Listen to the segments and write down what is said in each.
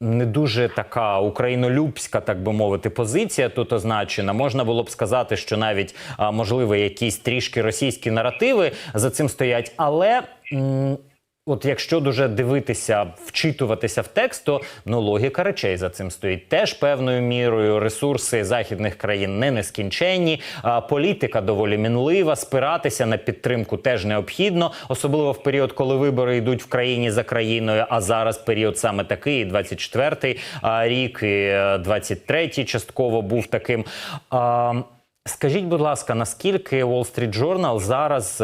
не дуже така українолюбська, так би мовити, позиція тут означена. Можна було б сказати, що навіть можливо якісь трішки російські наративи за цим стоять, але. От якщо дуже дивитися, вчитуватися в текст, то ну логіка речей за цим стоїть. Теж певною мірою ресурси західних країн не нескінченні. А політика доволі мінлива. Спиратися на підтримку теж необхідно, особливо в період, коли вибори йдуть в країні за країною. А зараз період саме такий, 24-й рік, і е, 23-й частково був таким. А, скажіть, будь ласка, наскільки Wall Street Journal зараз?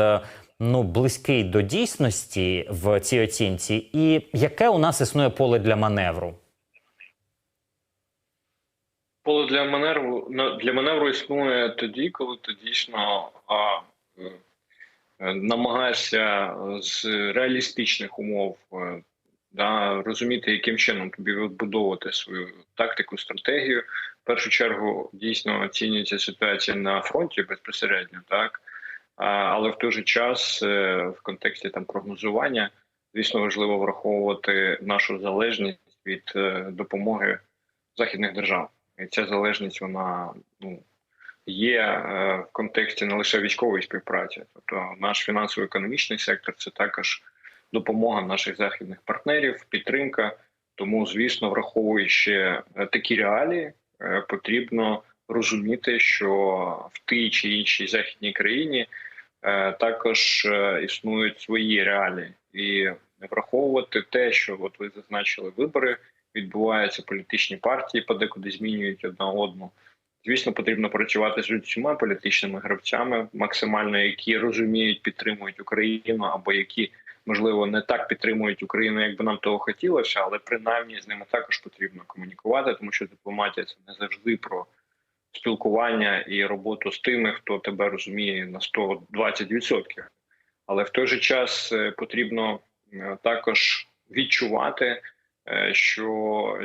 Ну, близький до дійсності в цій оцінці, і яке у нас існує поле для маневру? Поле для маневру для маневру існує тоді, коли ти дійсно а, е, намагаєшся з реалістичних умов е, да, розуміти, яким чином тобі відбудовувати свою тактику, стратегію. В першу чергу дійсно оцінюється ситуація на фронті безпосередньо, так але в той же час е, в контексті там прогнозування, звісно, важливо враховувати нашу залежність від е, допомоги західних держав. І ця залежність вона ну є е, в контексті не лише військової співпраці, тобто наш фінансово-економічний сектор це також допомога наших західних партнерів, підтримка. Тому, звісно, враховуючи такі реалії, потрібно розуміти, що в тій чи іншій західній країні також е, існують свої реалії, і враховувати те, що от ви зазначили вибори відбуваються політичні партії, подекуди змінюють одна одну. Звісно, потрібно працювати з усіма політичними гравцями, максимально які розуміють, підтримують Україну, або які можливо не так підтримують Україну, як би нам того хотілося, але принаймні з ними також потрібно комунікувати, тому що дипломатія це не завжди про спілкування і роботу з тими, хто тебе розуміє на 120%. Але в той же час е, потрібно е, також відчувати е, що,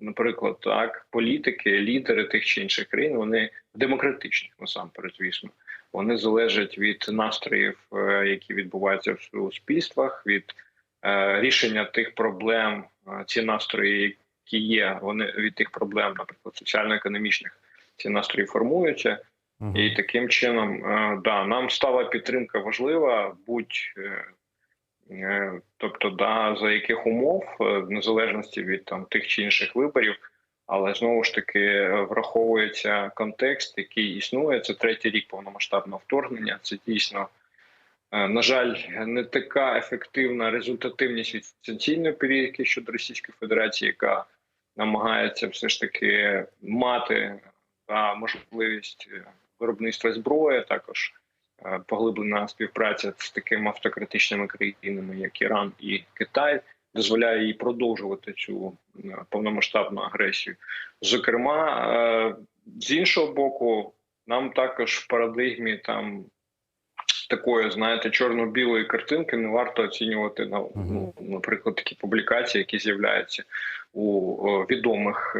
наприклад, так, політики, лідери тих чи інших країн, вони демократичні насамперед, звісно. Вони залежать від настроїв, які відбуваються в суспільствах, від рішення тих проблем, ці настрої, які є, вони від тих проблем, наприклад, соціально-економічних, ці настрої формуються. Мгм. І таким чином, е, да, нам стала підтримка важлива, будь е, е, тобто, да, за яких умов, в незалежності від там тих чи інших виборів, але знову ж таки враховується контекст, який існує. Це третій рік повномасштабного вторгнення. Це дійсно. На жаль, не така ефективна результативність від санкційної політики щодо Російської Федерації, яка намагається все ж таки мати можливість е, виробництва зброї, також е, поглиблена співпраця з такими автократичними країнами, як Іран і Китай, дозволяє їй продовжувати цю е, повномасштабну агресію. Зокрема, з іншого боку, нам також в парадигмі там. Такої, знаєте, чорно-білої картинки не варто оцінювати на ну, наприклад, такі публікації, які з'являються у відомих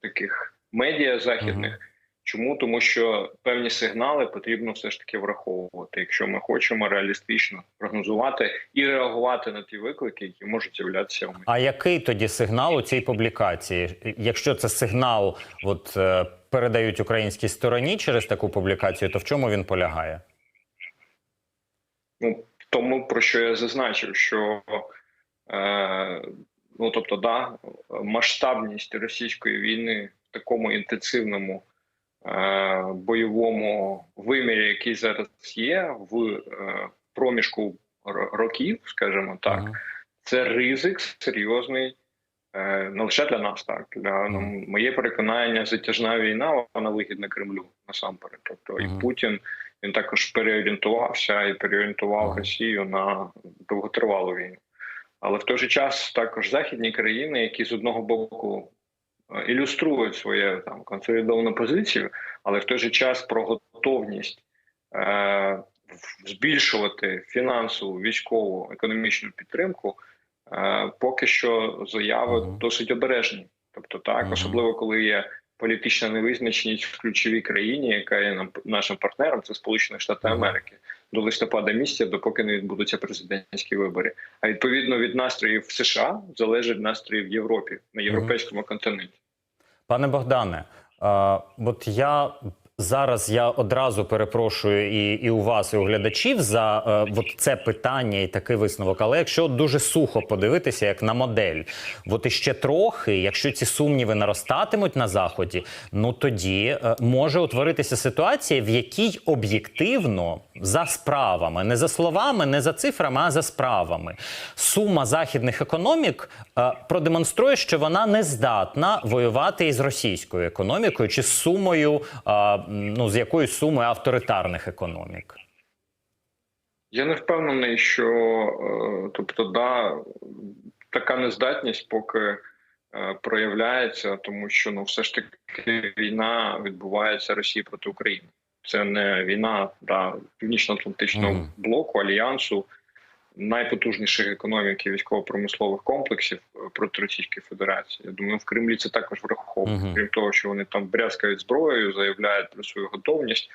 таких медіа західних. Чому тому, що певні сигнали потрібно все ж таки враховувати, якщо ми хочемо реалістично прогнозувати і реагувати на ті виклики, які можуть з'являтися у ми. А який тоді сигнал у цій публікації? Якщо це сигнал, от е, передають українській стороні через таку публікацію, то в чому він полягає? Ну тому про що я зазначив, що е, ну тобто, да, масштабність російської війни такому інтенсивному е, бойовому вимірі, який зараз є, в е, проміжку років, скажімо так, Ага. це ризик серйозний. е, Не лише для нас, так для ну, моє переконання, затяжна війна вона вигідна Кремлю насамперед. Тобто і Путін він також переорієнтувався і переорієнтував. Росію на довготривалу війну. Але в той же час також західні країни, які з одного боку ілюструють свою там консолідовану позицію, але в той же час про готовність е, збільшувати фінансову, військову, економічну підтримку, е, поки що заяви Мгм. досить обережні. Тобто, так, Мгм. особливо коли є політична невизначеність в ключовій країні, яка є нам нашим партнером, це Сполучені Штати. Америки. До листопада місяця, допоки не відбудуться президентські вибори. А відповідно від настроїв в США залежить настрої в Європі на європейському континенті. Пане Богдане, е, от я зараз я одразу перепрошую і, і у вас, і у глядачів за е, от це питання і такий висновок. Але якщо дуже сухо подивитися, як на модель, от іще трохи, якщо ці сумніви наростатимуть на заході, ну тоді е, може утворитися ситуація, в якій об'єктивно за справами, не за словами, не за цифрами, а за справами, сума західних економік е, продемонструє, що вона не здатна воювати із російською економікою чи з сумою, е, ну з якоюсь сумою авторитарних економік. Я не впевнений, що е, тобто, да, така нездатність поки е, проявляється, тому що ну все ж таки війна відбувається Росії проти України. Це не війна да, північно-атлантичного Мгм. блоку альянсу найпотужніших економік і військово-промислових комплексів е, проти Російської Федерації. Я думаю, в Кремлі це також враховують. Мгм. Крім того, що вони там брязкають зброєю, заявляють про свою готовність.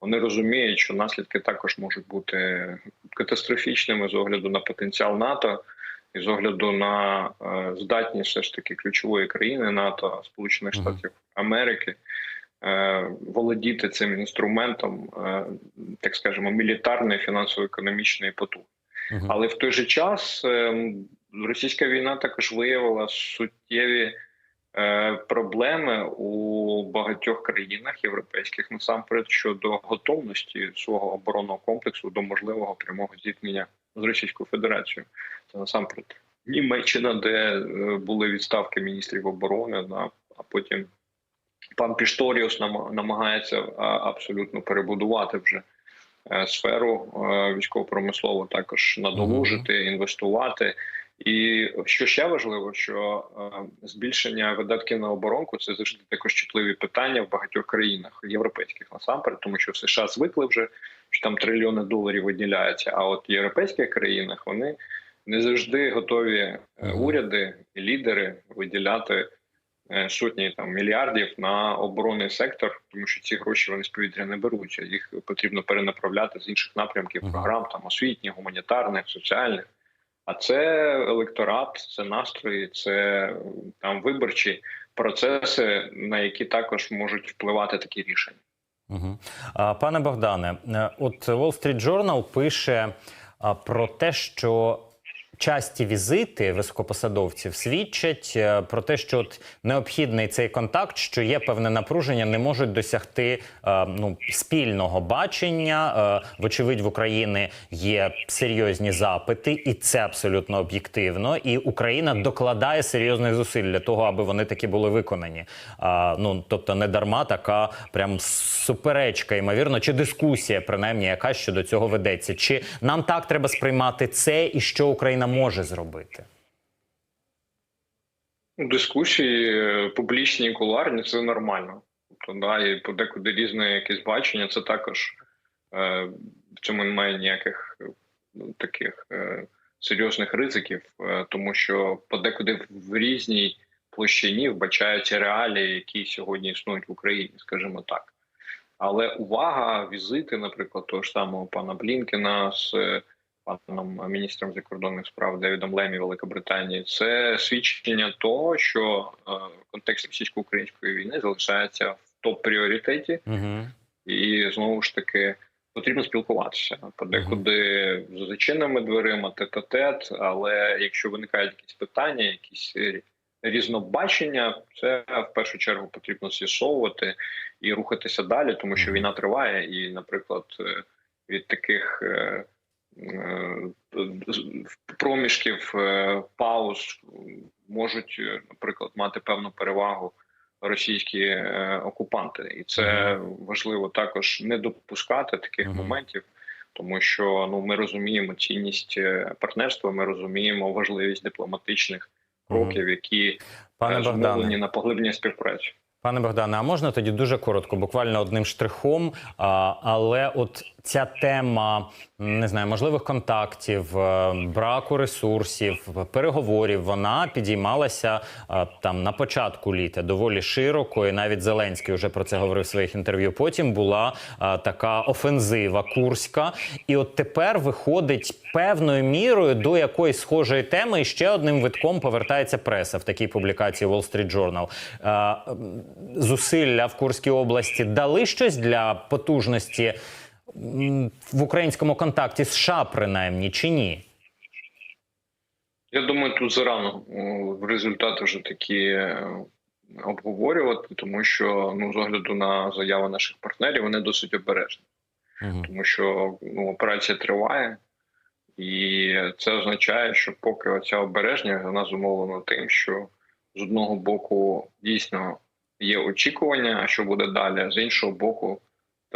Вони розуміють, що наслідки також можуть бути катастрофічними з огляду на потенціал НАТО і з огляду на е, здатність все ж таки ключової країни НАТО, Сполучених. Штатів Америки, е, володіти цим інструментом, так скажемо, мілітарної, фінансово-економічної потуги. Мгм. Але в той же час е, російська війна також виявила суттєві е, проблеми у багатьох країнах європейських насамперед щодо готовності свого оборонного комплексу до можливого прямого зіткнення з Російською Федерацією. Це насамперед Німеччина, де е, були відставки міністрів оборони, а потім пан Пішторіус нам- намагається абсолютно перебудувати вже сферу е, військово-промислову, також надолужити, інвестувати. І що ще важливо, що е, збільшення видатків на оборонку це завжди також чутливі питання в багатьох країнах європейських насамперед, тому що в США звикли вже що там трильйони доларів виділяються. А от в європейських країнах вони не завжди готові е, уряди і лідери виділяти е, сотні там мільярдів на оборонний сектор, тому що ці гроші вони з повітря не беруться. Їх потрібно перенаправляти з інших напрямків програм, там освітніх, гуманітарних, соціальних. А це електорат, це настрої, це там виборчі процеси, на які також можуть впливати такі рішення. А, Пане Богдане, е, от Wall Street Journal пише про те, що часті візити високопосадовців свідчать е, про те, що от необхідний цей контакт, що є певне напруження, не можуть досягти е, ну, спільного бачення. Е, Вочевидь, в Україні є серйозні запити, і це абсолютно об'єктивно. І Україна докладає серйозних зусиль для того, аби вони таки були виконані. А, ну тобто, не дарма така прям суперечка, ймовірно, чи дискусія, принаймні, яка щодо цього ведеться. Чи нам так треба сприймати це, і що Україна може зробити? Ну, Дискусії е, публічні і кулуарні це нормально. Тобто, да, і подекуди різне якесь бачення, це також е, в цьому немає ніяких ну, таких е, серйозних ризиків, е, тому що подекуди в різній площині вбачаються реалії, які сьогодні існують в Україні, скажімо так. Але увага, візити, наприклад, того ж самого пана Блінкена з е, паном міністром закордонних справ Девідом Лемі Великобританії, це свідчення того, що е, контекст російсько-української війни залишається в топ-пріоритеті, Угу. і знову ж таки потрібно спілкуватися. Подекуди за зачиненими дверима, тет-а-тет, але якщо виникають якісь питання, якісь різнобачення, це в першу чергу потрібно з'ясовувати і рухатися далі, тому що війна триває, і, наприклад, е, від таких е, проміжків е, пауз можуть, е, наприклад, мати певну перевагу російські е, окупанти, і це важливо також не допускати таких моментів, тому що ну ми розуміємо цінність е, партнерства, ми розуміємо важливість дипломатичних кроків, які Пане е, Богдане. на поглиблення співпраці. Пане Богдане, а можна тоді дуже коротко, буквально одним штрихом. А, але от ця тема не знаю, можливих контактів, е, браку ресурсів, переговорів, вона підіймалася е, там на початку літа доволі широко, і навіть Зеленський вже про це говорив в своїх інтерв'ю. Потім була е, така офензива курська, і от тепер виходить певною мірою до якоїсь схожої теми. І ще одним витком повертається преса в такій публікації Wall Street Journal. Зусилля в Курській області дали щось для потужності в українському контакті США, принаймні, чи ні? Я думаю, тут зарано о, результати вже такі е, обговорювати, тому що ну з огляду на заяви наших партнерів вони досить обережні, Мгм. тому що ну, операція триває, і це означає, що поки оця обережність вона зумовлена тим, що з одного боку дійсно є очікування, що буде далі, а з іншого боку.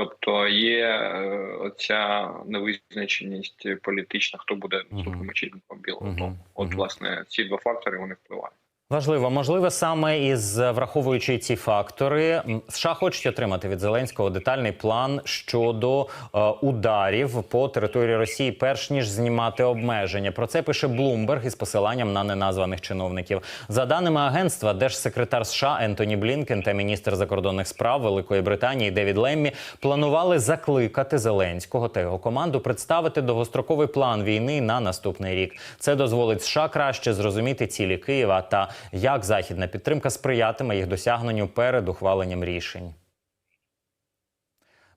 Тобто є е, оця невизначеність політична, хто буде наступним очільником Білого. Дому. От, власне, ці два фактори вони впливають. Важливо, можливо, саме із враховуючи ці фактори, США хочуть отримати від Зеленського детальний план щодо е, ударів по території Росії, перш ніж знімати обмеження. Про це пише Блумберг із посиланням на неназваних чиновників. За даними агентства, держсекретар США Ентоні Блінкен та міністр закордонних справ Великої Британії Девід Леммі планували закликати Зеленського та його команду представити довгостроковий план війни на наступний рік. Це дозволить США краще зрозуміти цілі Києва та як західна підтримка сприятиме їх досягненню перед ухваленням рішень.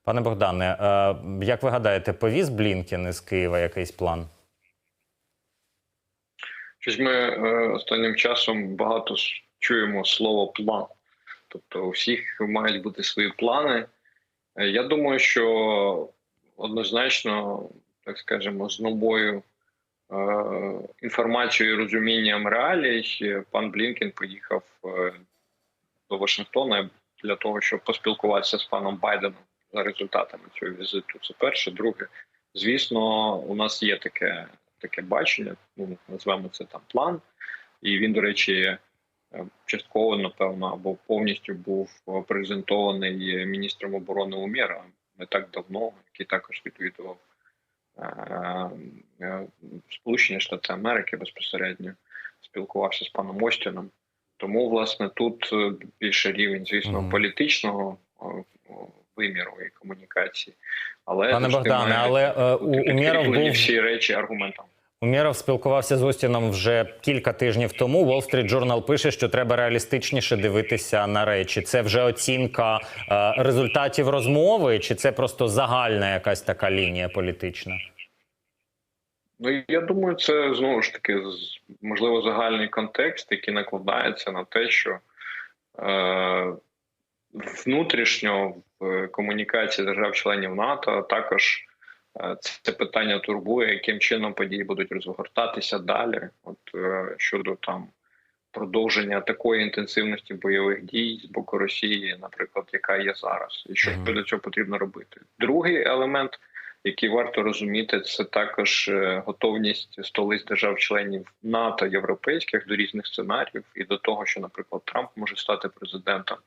Пане Богдане, е, як ви гадаєте, повіз Блінкен із Києва якийсь план? Щось ми е, останнім часом багато чуємо слово план. Тобто у всіх мають бути свої плани. Е, Я думаю, що однозначно, так скажемо, з новою е, інформацією і розумінням реалій, е, пан Блінкен поїхав е, до Вашингтона для того, щоб поспілкуватися з паном Байденом за результатами цього візиту. Це перше. Друге, звісно, у нас є таке, таке бачення, ну назвемо це там план, і він, до речі, е, частково, напевно, або повністю був е, презентований міністром оборони Умєра не так давно, який також відвідував е, е, Сполучені Штати Америки безпосередньо спілкувався з паном Остіном. Тому, власне, тут е, більше рівень, звісно, mm. політичного о, виміру і комунікації. Але Пане Богдане, але у, у, Міров був всі речі аргументами. Умєров спілкувався з Остіном вже кілька тижнів тому. Wall Street Journal пише, що треба реалістичніше дивитися на речі. Це вже оцінка е, результатів розмови, чи це просто загальна якась така лінія політична? Ну я думаю, це знову ж таки можливо загальний контекст, який накладається на те, що е, внутрішньо в комунікації держав-членів НАТО також е, це питання турбує, яким чином події будуть розгортатися далі. От е, щодо там продовження такої інтенсивності бойових дій з боку Росії, наприклад, яка є зараз, і що для цього потрібно робити. Другий елемент який варто розуміти, це також е, готовність столиць держав-членів НАТО європейських до різних сценаріїв і до того, що, наприклад, Трамп може стати президентом,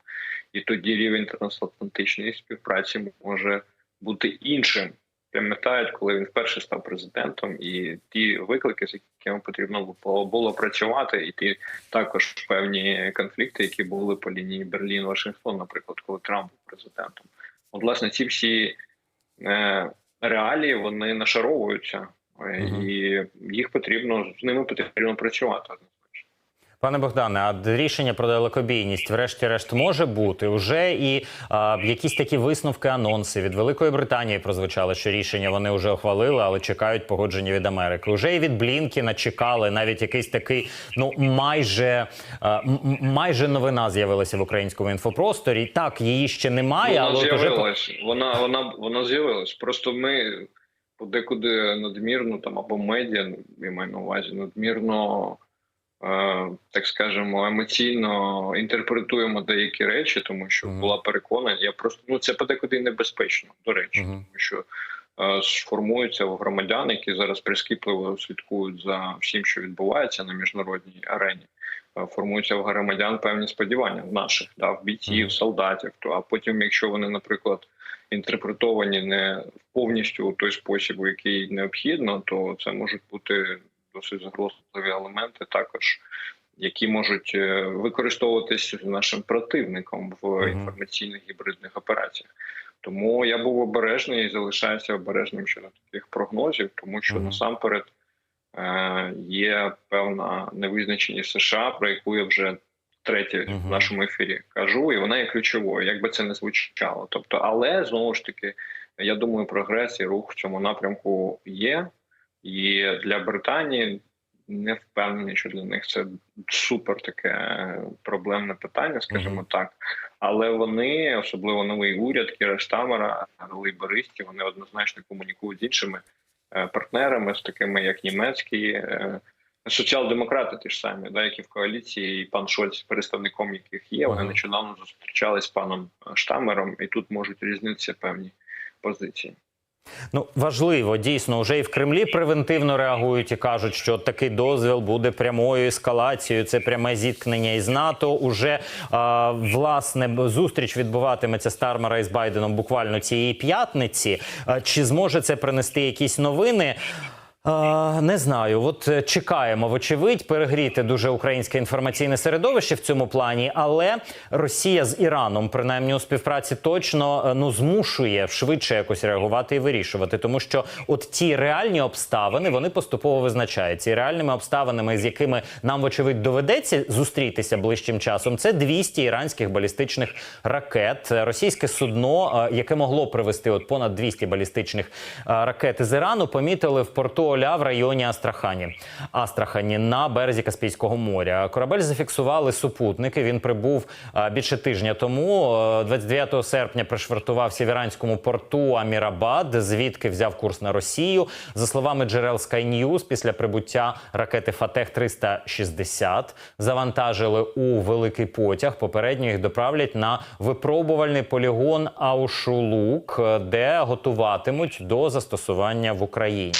і тоді рівень трансатлантичної співпраці може бути іншим. Пам'ятають, коли він вперше став президентом, і ті виклики, з якими потрібно було, було працювати, і ті також певні конфлікти, які були по лінії Берлін-Вашингтон, наприклад, коли Трамп був президентом. От, власне, ці всі е, реалії вони нашаровуються, і їх потрібно з ними потрібно працювати. Пане Богдане, а рішення про далекобійність, врешті-решт, може бути уже і а, якісь такі висновки, анонси від Великої Британії прозвучали, що рішення вони вже ухвалили, але чекають погодження від Америки. Уже і від Блінкіна чекали навіть якийсь такий, ну майже а, майже новина з'явилася в українському інфопросторі. Так, її ще немає, вона але з'явилась. Вона вона вона з'явилась. Просто ми подекуди надмірно там або медіа, я маю на увазі, надмірно. Е, Так скажемо, емоційно інтерпретуємо деякі речі, тому що була переконана. Я просто ну це подекуди небезпечно, до речі, тому що е, сформуються в громадян, які зараз прискіпливо слідкують за всім, що відбувається на міжнародній арені. Е, Формуються в громадян певні сподівання в наших, да, в бійців, солдатів. То а потім, якщо вони, наприклад, інтерпретовані не повністю у той спосіб, у який необхідно, то це можуть бути досить загрозливі елементи, також які можуть е, використовуватись нашим противником в інформаційних гібридних операціях. Тому я був обережний і залишаюся обережним щодо таких прогнозів, тому що насамперед е, є певна невизначеність США, про яку я вже третє в нашому ефірі кажу, і вона є ключовою, як би це не звучало. Тобто, але знову ж таки, я думаю, прогрес і рух в цьому напрямку є. І для Британії не впевнений, що для них це супер таке проблемне питання, скажімо так. Але вони, особливо новий уряд Кіра Штамера, лейбористів, вони однозначно комунікують з іншими е, партнерами, з такими як німецькі е, соціал-демократи, ті ж самі, да, які в коаліції, і пан Шольц, представником яких є. Вони нещодавно зустрічались з паном Штамером, і тут можуть різнитися певні позиції. Ну важливо дійсно вже і в Кремлі превентивно реагують і кажуть, що такий дозвіл буде прямою ескалацією. Це пряме зіткнення із НАТО. Уже а, власне зустріч відбуватиметься Стармера із Байденом буквально цієї п'ятниці. Чи зможе це принести якісь новини? Не знаю, от е, чекаємо, вочевидь, перегріти дуже українське інформаційне середовище в цьому плані, але Росія з Іраном, принаймні у співпраці, точно е, ну змушує швидше якось реагувати і вирішувати, тому що от ті реальні обставини вони поступово визначаються. І реальними обставинами, з якими нам вочевидь доведеться зустрітися ближчим часом, це 200 іранських балістичних ракет. Російське судно, е, яке могло привезти от понад 200 балістичних ракет із Ірану, помітили в порту Оля в районі Астрахані. Астрахані на березі Каспійського моря. Корабель зафіксували супутники. Він прибув е, більше тижня тому. Е, 29 серпня пришвартувався в іранському порту Амірабад, звідки взяв курс на Росію. За словами джерел Sky News, після прибуття ракети Фатех 360 завантажили у великий потяг. Попередньо їх доправлять на випробувальний полігон Аушулук, е, де готуватимуть до застосування в Україні.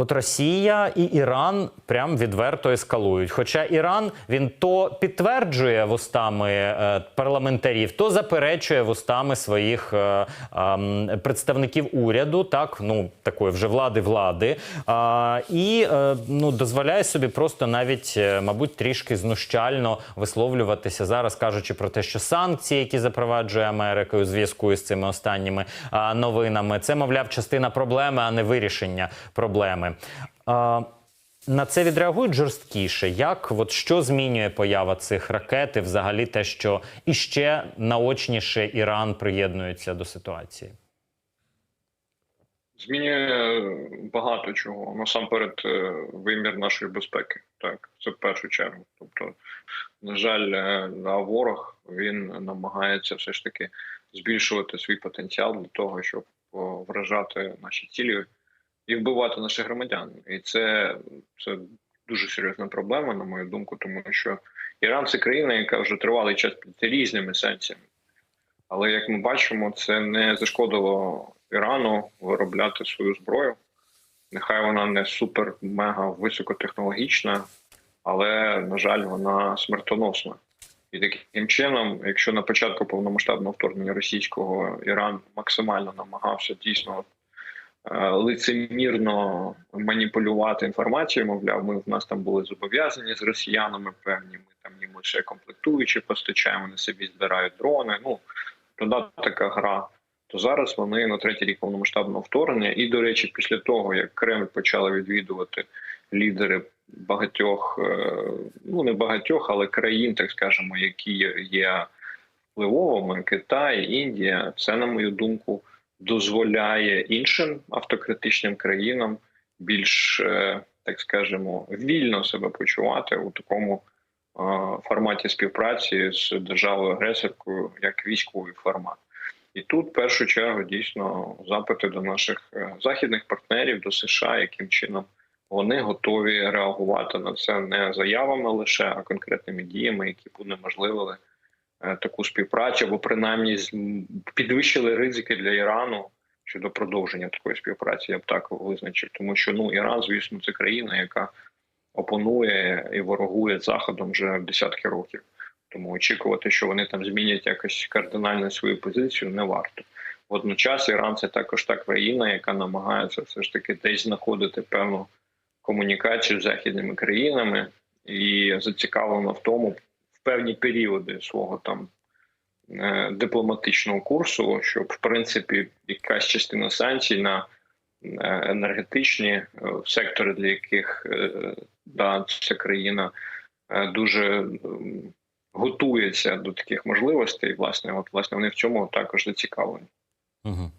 От Росія і Іран прям відверто ескалують. Хоча Іран він то підтверджує вустами е, парламентарів, то заперечує вустами своїх е, представників уряду, так ну такої вже влади влади, і е, ну дозволяє собі просто навіть, мабуть, трішки знущально висловлюватися зараз, кажучи про те, що санкції, які запроваджує Америка у зв'язку із цими останніми новинами, це мовляв частина проблеми, а не вирішення проблеми. А, на це відреагують жорсткіше. Як от що змінює поява цих ракет і взагалі те, що іще наочніше Іран приєднується до ситуації? Змінює багато чого. Насамперед, е, вимір нашої безпеки. Так, це в першу чергу. Тобто, на жаль, е, на ворог він намагається все ж таки збільшувати свій потенціал для того, щоб вражати наші цілі і вбивати наших громадян. І це, це дуже серйозна проблема, на мою думку, тому що Іран це країна, яка вже тривалий час під різними санкціями. Але як ми бачимо, це не зашкодило Ірану виробляти свою зброю. Нехай вона не супер мега високотехнологічна, але на жаль, вона смертоносна. І таким чином, якщо на початку повномасштабного вторгнення російського Іран максимально намагався дійсно лицемірно маніпулювати інформацією, мовляв, ми в нас там були зобов'язані з росіянами певні, ми там їм лише комплектуючі постачаємо, вони собі збирають дрони. Ну туди така гра. То зараз вони на третій рік повномасштабного вторгнення, і до речі, після того як Кремль почали відвідувати лідери багатьох, е, ну не багатьох, але країн, так скажемо, які є впливовими, Китай, Індія, це на мою думку дозволяє іншим автократичним країнам більш е, так скажемо вільно себе почувати у такому е, форматі співпраці з державою агресоркою як військовий формат. І тут в першу чергу дійсно запити до наших е, західних партнерів, до США, яким чином вони готові реагувати на це не заявами лише, а конкретними діями, які б унеможливили таку співпрацю, або принаймні підвищили ризики для Ірану щодо продовження такої співпраці. Я б так визначив, тому що ну Іран, звісно, це країна, яка опонує і ворогує заходом вже десятки років. Тому очікувати, що вони там змінять якось кардинально свою позицію, не варто. Водночас Іран це також та країна, яка намагається все ж таки десь знаходити певну комунікацію з західними країнами і зацікавлена в тому певні періоди свого там е, дипломатичного курсу, щоб в принципі якась частина санкцій на е, енергетичні е, сектори, для яких да, ця країна дуже готується до таких можливостей. Власне, от власне вони в цьому також зацікавлені. Угу.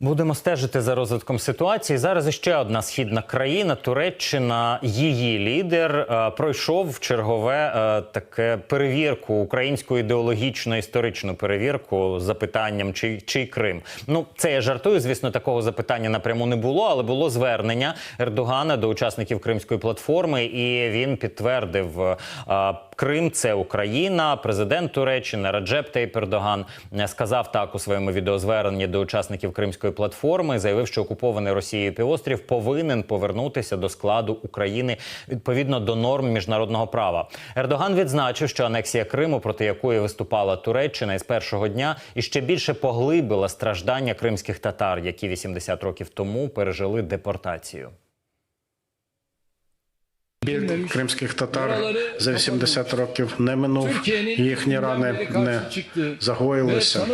Будемо стежити за розвитком ситуації. Зараз іще одна східна країна, Туреччина. Її лідер е, пройшов в чергове е, таке перевірку українську ідеологічну історичну перевірку з запитанням, чи, чий Крим. Ну це я жартую. Звісно, такого запитання напряму не було, але було звернення Ердогана до учасників Кримської платформи, і він підтвердив. Крим це Україна. Президент Туреччини Раджеп Тейп Ердоган сказав так у своєму відеозверненні до учасників Кримської платформи. Заявив, що окупований Росією півострів повинен повернутися до складу України відповідно до норм міжнародного права. Ердоган відзначив, що анексія Криму, проти якої виступала Туреччина із першого дня, іще більше поглибила страждання кримських татар, які 80 років тому пережили депортацію. Біль кримських татар за 80 років не минув, їхні рани не загоїлися.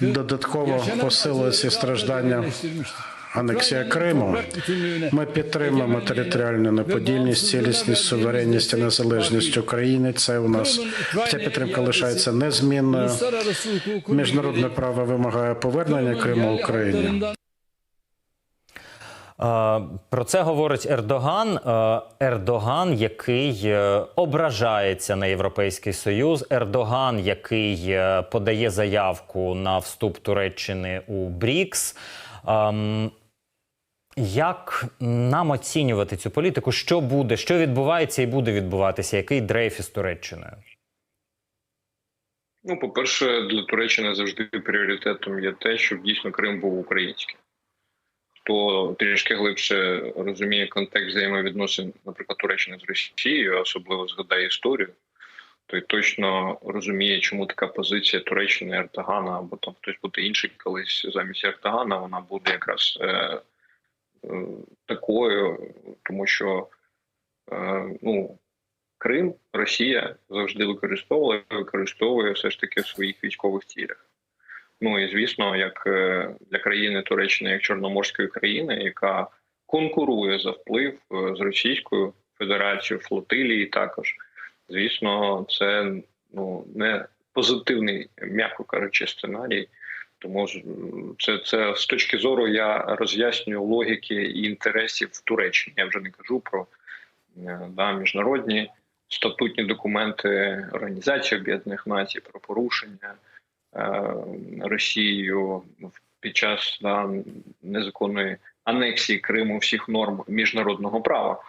Додатково посилили ці страждання анексія Криму. Ми підтримуємо територіальну неподільність, цілісність, суверенність і незалежність України. Це у нас ця підтримка лишається незмінною. Міжнародне право вимагає повернення Криму Україні. Е, Про це говорить Ердоган. Е, Ердоган, який е, ображається на Європейський Союз, Ердоган, який подає заявку на вступ Туреччини у БРІКС. Ем, Як нам оцінювати цю політику? Що буде, що відбувається і буде відбуватися? Який дрейф із Туреччиною? Ну, по-перше, для Туреччини завжди пріоритетом є те, щоб дійсно Крим був українським. Хто трішки глибше розуміє контекст взаємовідносин, наприклад, Туреччини з Росією, особливо згадає історію, той точно розуміє, чому така позиція Туреччини Ертогана, або там хтось буде інший колись замість Ертогана, вона буде якраз е, е, такою, тому що е, ну, Крим Росія завжди використовувала використовує все ж таки в своїх військових цілях. Ну і звісно, як е, для країни Туреччини, як Чорноморської країни, яка конкурує за вплив е, з Російською Федерацією, флотилії також. Звісно, це ну не позитивний, м'яко кажучи, сценарій. Тому це, це з точки зору я роз'яснюю логіки і інтересів в Туреччині. Я вже не кажу про е, да, міжнародні статутні документи Організації Об'єднаних Націй про порушення Росією під час да, незаконної анексії Криму всіх норм міжнародного права.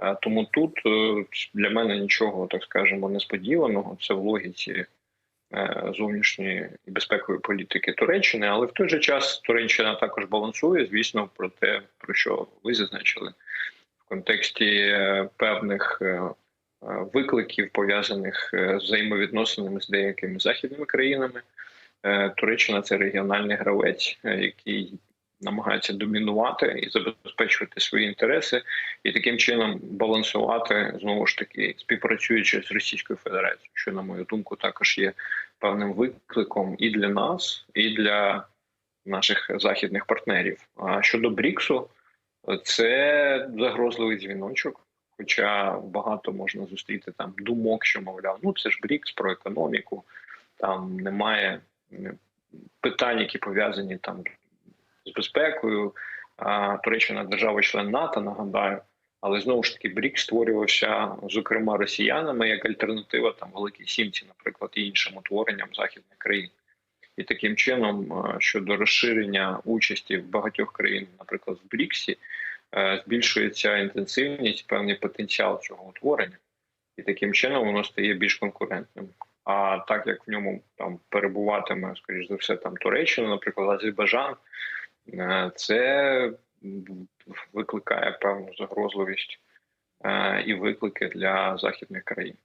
Е, Тому тут е, для мене нічого, так скажемо, несподіваного. Це в логіці е, зовнішньої і безпекової політики Туреччини, але в той же час Туреччина також балансує, звісно, про те, про що ви зазначили в контексті е, певних е, е, викликів, пов'язаних е, з взаємовідносинами з деякими західними країнами. Е, Туреччина це регіональний гравець, е, який намагається домінувати і забезпечувати свої інтереси, і таким чином балансувати знову ж таки співпрацюючи з Російською Федерацією, що на мою думку також є певним викликом і для нас, і для наших західних партнерів. А щодо Бріксу, це загрозливий дзвіночок. Хоча багато можна зустріти там думок, що мовляв, ну це ж Брікс про економіку, там немає питань, які пов'язані там з безпекою. Туреччина держава-член НАТО, нагадаю, але знову ж таки Брікс створювався зокрема росіянами як альтернатива там Великій Сімці, наприклад, і іншим утворенням західних країн. І таким чином, щодо розширення участі в багатьох країн, наприклад, в Бріксі, е, збільшується інтенсивність, певний потенціал цього утворення, і таким чином воно стає більш конкурентним. А так як в ньому там перебуватиме, скоріш за все, там Туреччина, наприклад, Азербайджан, е, це викликає певну загрозливість е, і виклики для західних країн.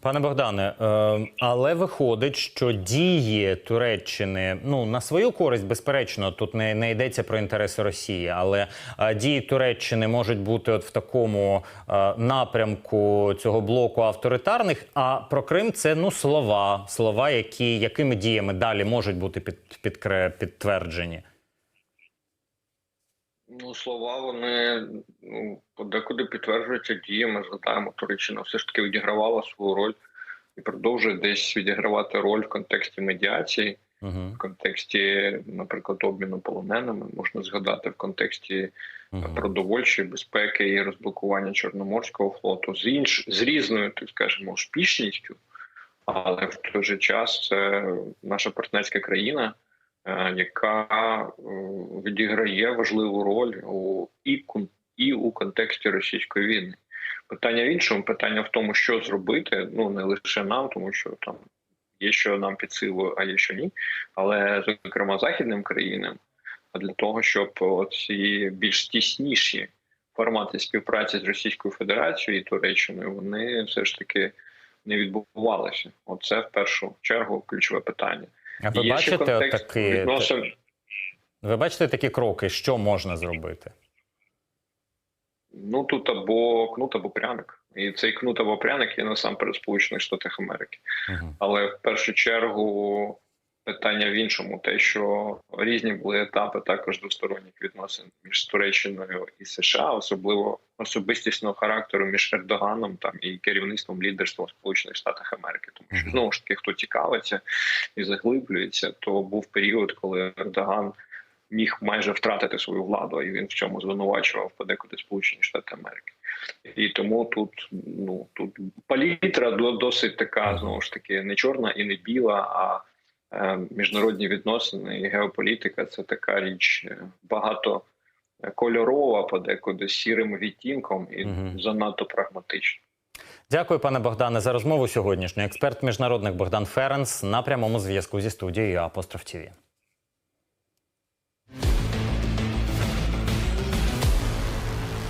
Пане Богдане, е, але виходить, що дії Туреччини ну на свою користь, безперечно, тут не, не йдеться про інтереси Росії, але е, дії Туреччини можуть бути от в такому е, напрямку цього блоку авторитарних. А про Крим це ну слова, слова, які якими діями далі можуть бути під, підкре- підтверджені. Ну, слова вони ну, подекуди підтверджуються діями. Згадаємо, Туреччина все ж таки відігравала свою роль і продовжує десь відігравати роль в контексті медіації, Угу. в контексті, наприклад, обміну полоненими. Можна згадати в контексті Угу. продовольчої безпеки і розблокування Чорноморського флоту з інш з різною, так скажемо, успішністю, але в той же час це наша партнерська країна, е, яка е, відіграє важливу роль у і і у контексті російської війни. Питання в іншому, питання в тому, що зробити. Ну не лише нам, тому що там є що нам під силу, а є що ні. Але зокрема західним країнам, а для того, щоб ці більш тісніші формати співпраці з Російською Федерацією і Туреччиною, вони все ж таки не відбувалися. Оце в першу чергу ключове питання. А ви Є бачите от такі, відносин. ви бачите такі кроки, що можна зробити? Ну тут або кнут, або пряник. І цей кнут або пряник є насамперед Сполучених Штатах Америки. Угу. Але в першу чергу питання в іншому: те, що різні були етапи також двосторонніх відносин між Туреччиною і США, особливо особистісного характеру між Ердоганом там і керівництвом лідерством Сполучених Штатах Америки. Тому що знову ж таки, хто цікавиться і заглиблюється, то був період, коли Ердоган. Міг майже втратити свою владу, і він в цьому звинувачував подекуди Сполучені Штати Америки. І тому тут ну тут палітра до- досить така знову ж таки не чорна і не біла, а міжнародні відносини і геополітика це така річ е, багато кольорова, подекуди сірим відтінком і угу. занадто прагматична. Дякую, пане Богдане, за розмову сьогоднішню. Експерт міжнародних Богдан Ференс на прямому зв'язку зі студією Апостроф ТІВІ.